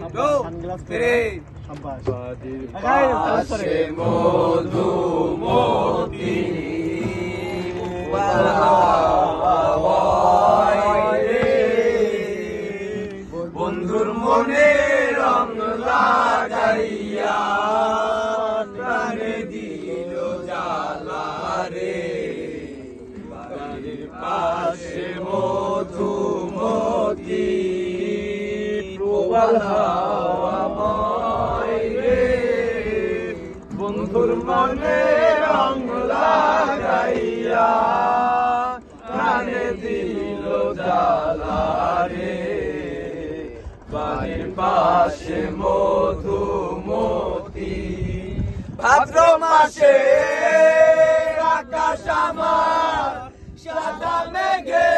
পরে সাব্বাস। বন্ধুর মনে রং লাগাইয়া প্রাণে দিল জ্বালা রে পাশে মধুমতি প্রবাল বন্ধুর মনে রং লাগাইয়া প্রাণে দিল জ্বালা রে বাড়ির পাশে মধুমতি, ভাদ্র মাসে আকাশ আমার সাদা মেঘের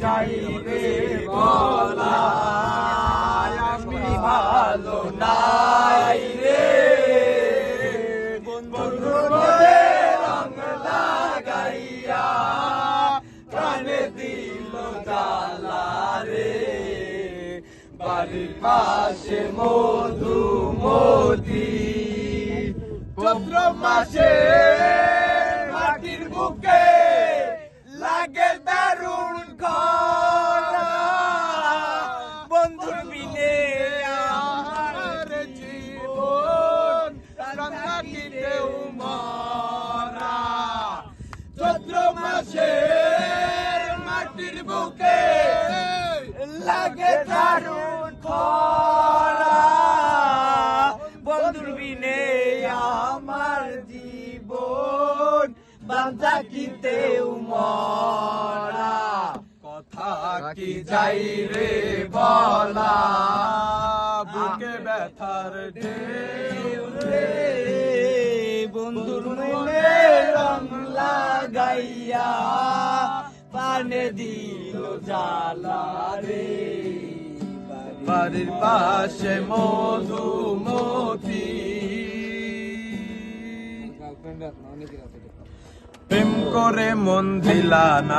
কি যাই রে বলা আমি ভালো নাই রে। বন্ধু বলে রং লাগাইয়া প্রাণে দিল জ্বালা রে। বাড়ির পাশে মধুমতি চৈত্র মাসে মাটির বুকে বুকে লাগে দারুণ খরা। বন্ধুর বিনে আমার জীবন বান্ধা কিতেও মরা। কথা কি যাই রে বলা? বুকে ব্যথার ঢেউ রে। বন্ধুর মনে রং লাগাইয়া পানে দিল জ্বালা রে। বাড়ির পাশে মধুমতি প্রেম করে মন দিলা না।